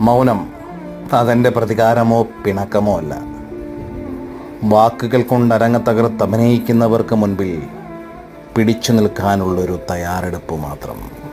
മൗനം അതെന്റെ പ്രതികാരമോ പിണക്കമോ അല്ല. വാക്കുകൾ കൊണ്ട് അരങ്ങ തകർത്ത് അഭിനയിക്കുന്നവർക്ക് മുൻപിൽ പിടിച്ചു നിൽക്കാനുള്ളൊരു തയ്യാറെടുപ്പ് മാത്രം.